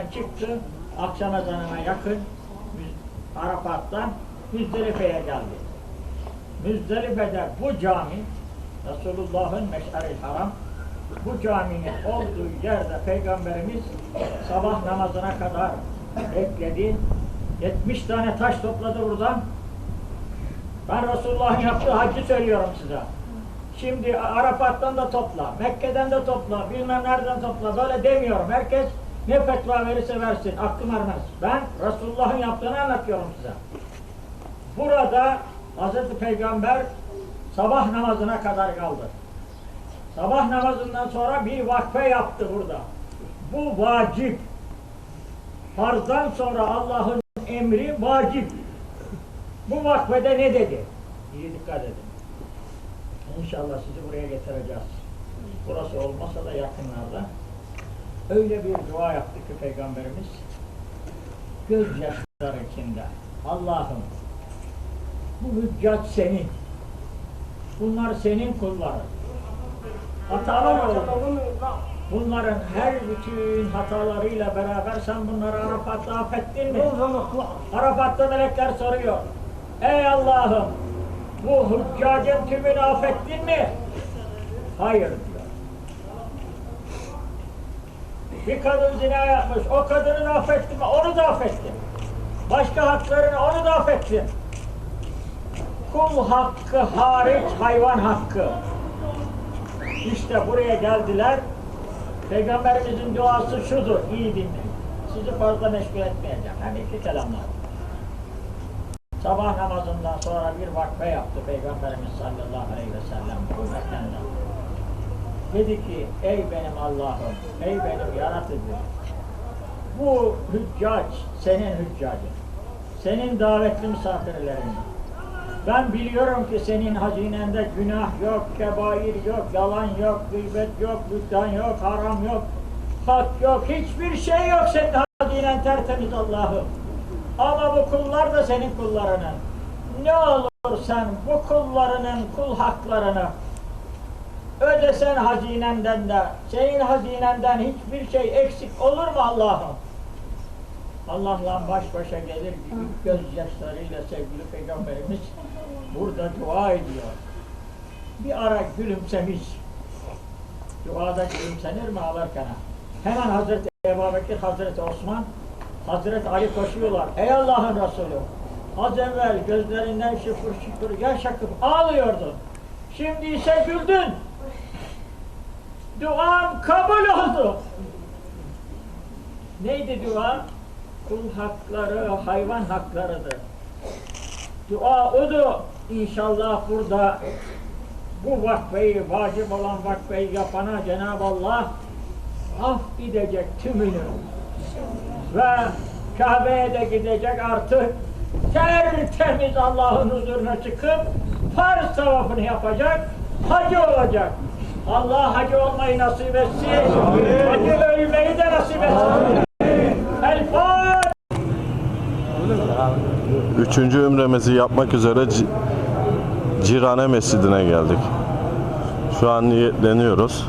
şeyden çıktı, akşam ezanına yakın Arafat'tan Müzdelife'ye geldi. Müzdelife'de bu cami, Resulullah'ın Meş'aril Haram, bu caminin olduğu yerde Peygamberimiz sabah namazına kadar bekledi. 70 tane taş topladı buradan. Ben Resulullah'ın yaptığı hacı söylüyorum size. Şimdi Arafat'tan da topla, Mekke'den de topla, bilmem nereden topla. Böyle demiyorum. Herkes ne fetva verirse versin. Aklım ermez. Ben Resulullah'ın yaptığını anlatıyorum size. Burada Hazreti Peygamber sabah namazına kadar kaldı. Sabah namazından sonra bir vakfe yaptı burada. Bu vacip. Farzdan sonra Allah'ın emri vacip. Bu vakfede ne dedi? İyi dikkat edin. İnşallah sizi buraya getireceğiz. Burası olmasa da yakınlarda. Öyle bir dua yaptı ki Peygamberimiz. Gözyaşları içinde. Allah'ım bu hüccat senin. Bunlar senin kulların. Hatalar oldu. Bunların her bütün hatalarıyla beraber sen bunları Arafat'ta affettin mi? Arafat'ta melekler soruyor. Ey Allah'ım bu hüccacın tümünü affettin mi? Hayır Bir kadın zina yapmış. O kadını da affettim mi? Onu da affettim. Başka haklarını onu da affettim. Kul hakkı hariç hayvan hakkı. İşte buraya geldiler. Peygamberimizin duası şudur. İyi dinleyin. Sizi fazla meşgul etmeyeceğim. Hem iki kelamlar. Sabah namazından sonra bir vakfe yaptı Peygamberimiz sallallahu aleyhi ve sellem bu. Dedi ki ey benim Allah'ım, ey benim yaratıcım. Bu hüccac senin hüccacın. Senin davetli misafirlerin. Ben biliyorum ki senin hazinende günah yok, kebair yok, yalan yok, gıybet yok, bühtan yok, haram yok, hak yok, hiçbir şey yok senin hazinen tertemiz Allah'ım. Ama bu kullar da senin kullarının. Ne olur sen bu kullarının kul haklarını ödesen hazinenden de, senin hazinenden hiçbir şey eksik olur mu Allah'ım? Allah'la baş başa gelir gibi gözyaşlarıyla sevgili Peygamberimiz burada dua ediyor. Bir ara gülümsemiş. Duada gülümsenir mi ağlarken? Hemen Hazreti Ebu Bekir, Hazreti Osman, Hazreti Ali koşuyorlar. Ey Allah'ın Resulü! Az evvel gözlerinden şıfır şıfır yaş akıp ağlıyordun. Şimdi ise güldün. Duam kabul oldu. Neydi dua? Kul hakları, hayvan haklarıdır. Dua odur. İnşallah burada bu vakfeyi, vacip olan vakfeyi yapana Cenab-ı Allah af edecek tümünü. Ve Kabe'ye de gidecek artık tertemiz Allah'ın huzuruna çıkıp farz tavafını yapacak, hacı olacak. Allah hacı olmayı nasip etsin. Hacı ölmeyi de nasip etsin. El Fatiha. Üçüncü ümremizi yapmak üzere Cirane Mescidi'ne geldik. Şu an niyetleniyoruz.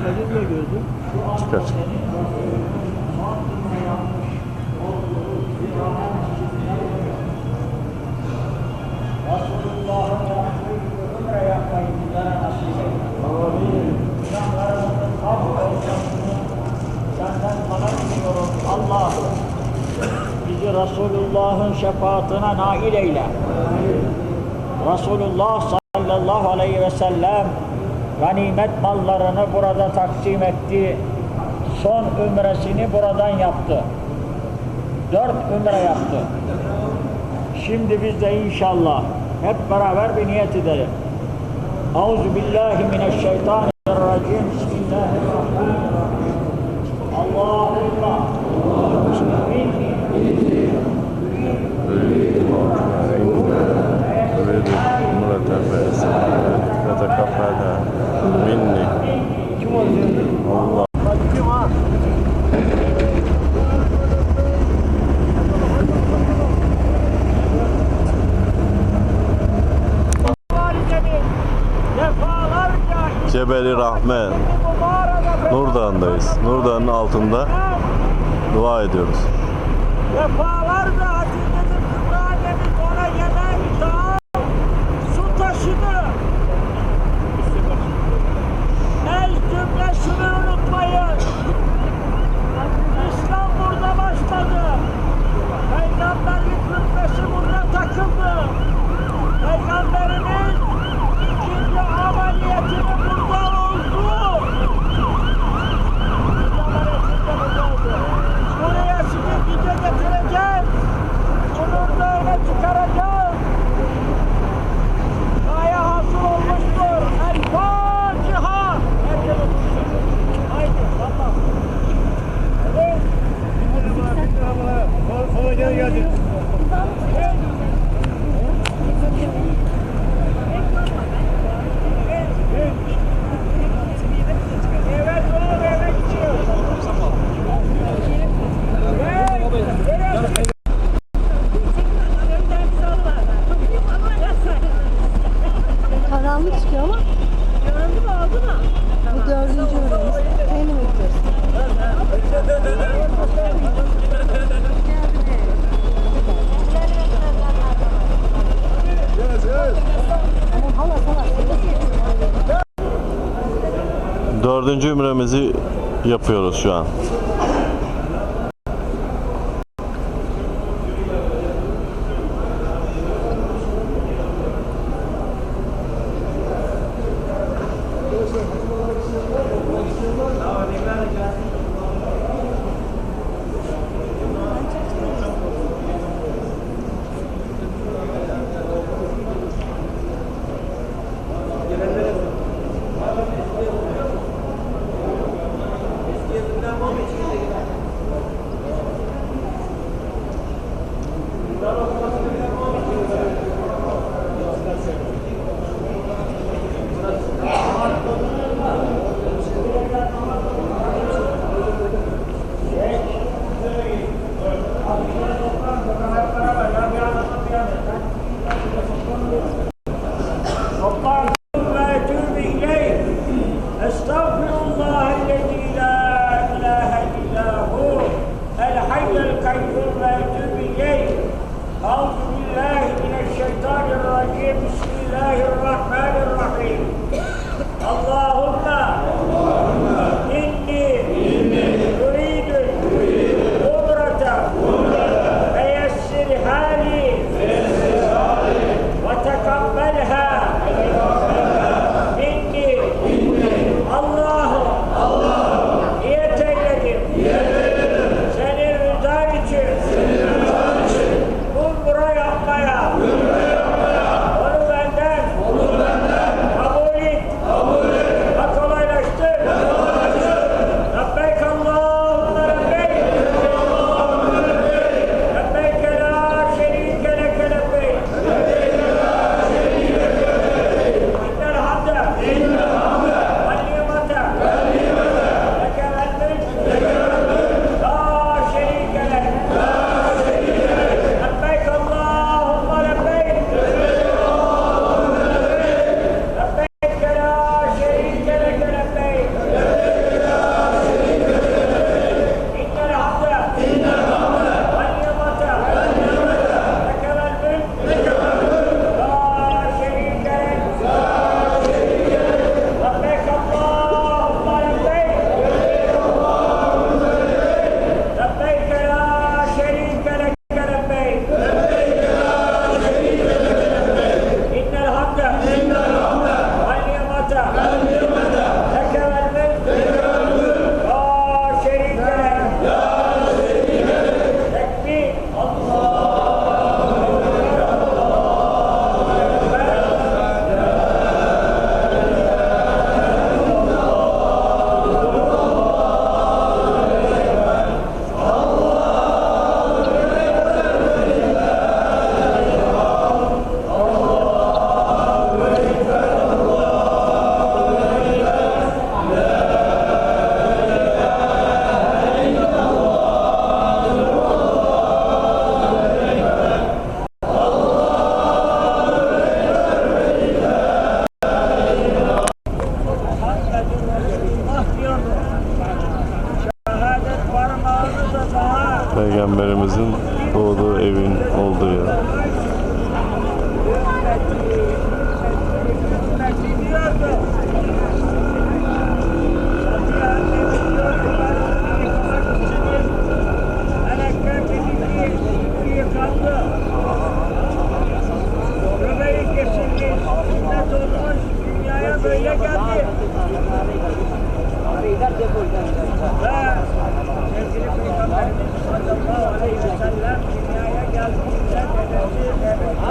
Çıkar. Allah'ım bizi Resulullah'ın şefaatine nail eyle. Resulullah sallallahu aleyhi ve sellem ganimet mallarını burada taksim etti. Son ümresini buradan yaptı. Dört ümre yaptı. Şimdi biz de inşallah hep beraber bir niyet edelim. Auzu billahi mineşşeytanirracim. Bismillahirrahmanirrahim. Allahumma Thank you. Minni. Kim olacak? Allah. Cebeli Rahme Nurdağ'ındayız. Nurdağ'ın altında dua ediyoruz. Vefa Rütbesi burada takıldı. Peygamberimiz Dördüncü ümremizi yapıyoruz şu an.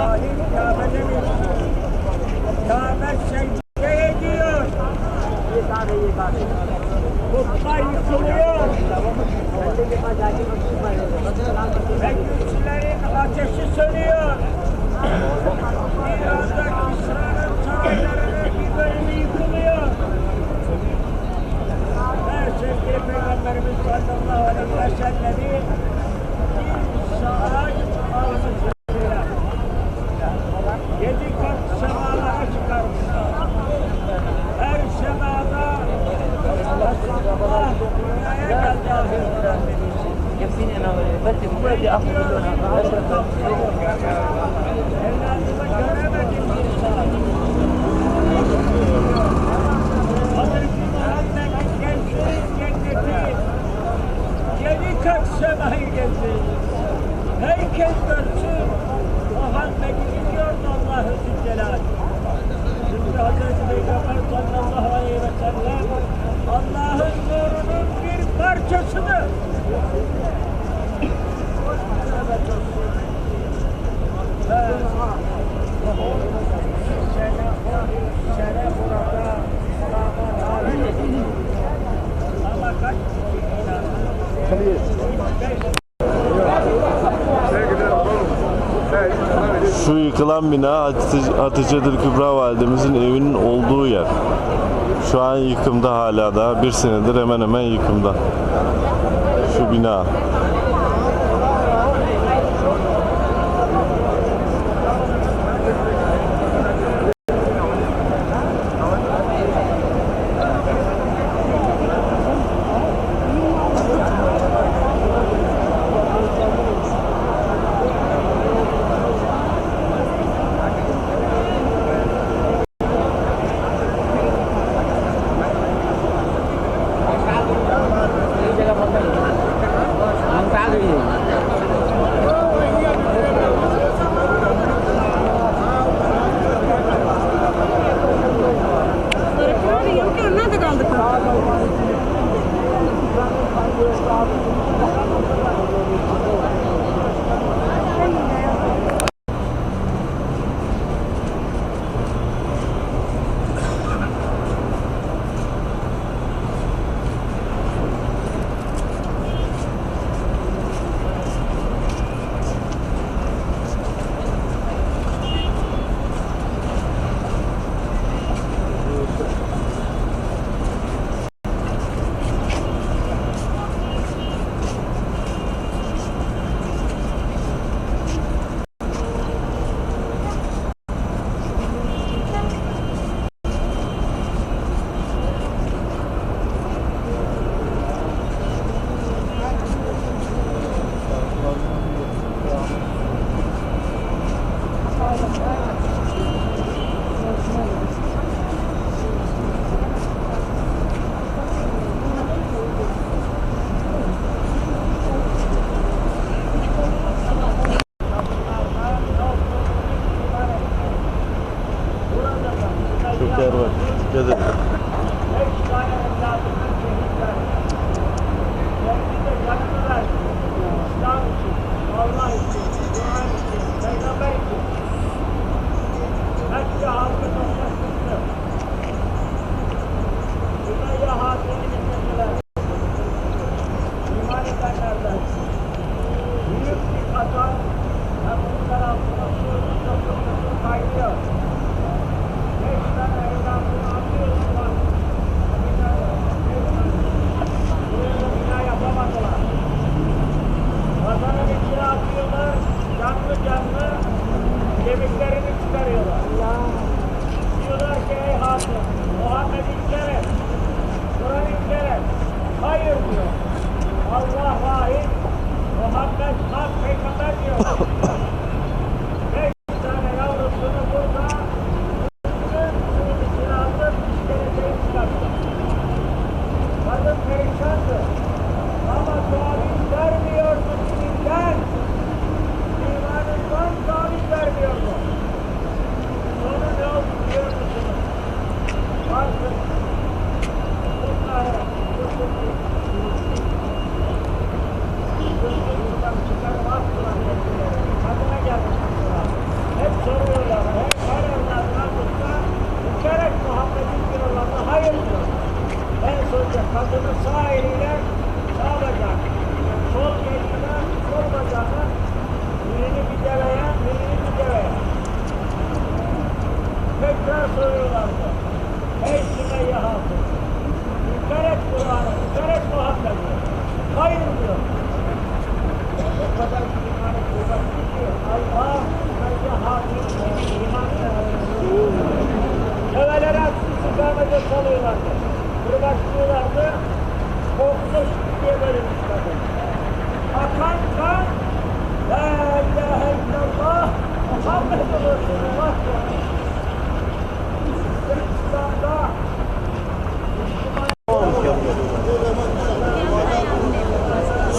Kahin Kabe demiş. Kabe secde ediyor. Yıkadı şey yıkadı. Kutba yıkılıyor. Ve güçlerin ateşi sönüyor. İran'da İsrail'in sahabelerinin bir bölümü yıkılıyor. Her sevgili Peygamberimiz sallallahu aleyhi ve sellem'i bir saat almışız. يكفيني أنا بلدي مولدي أخذ اشرب Şu yıkılan bina Hatice'dir Kübra validemizin evinin olduğu yer. Şu an yıkımda hala da. Bir senedir hemen hemen yıkımda. Şu bina.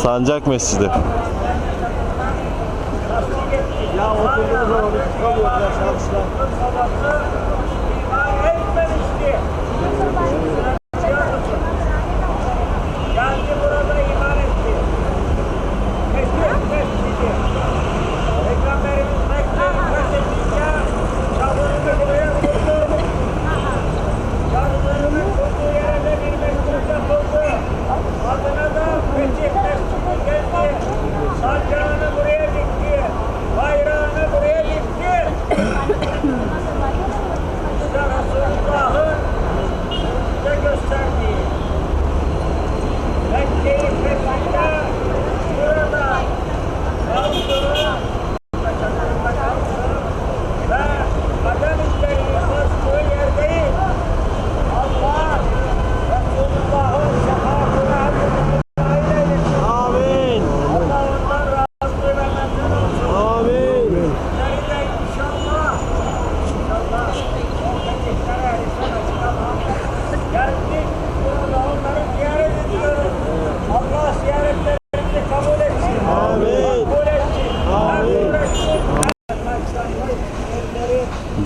Sancak Mescidi.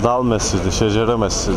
Dal Mescidi, Şecere Mescidi.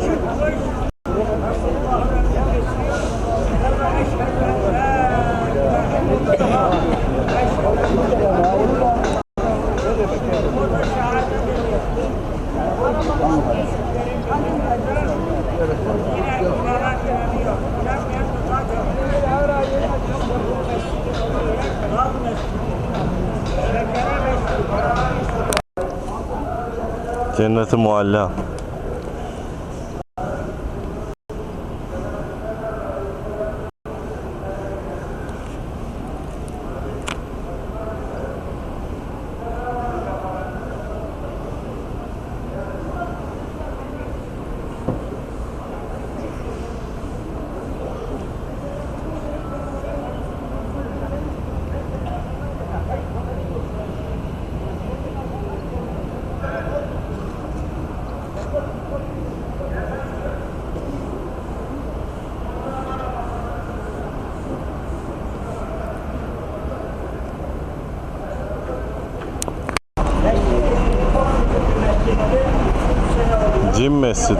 المؤلاه Messi.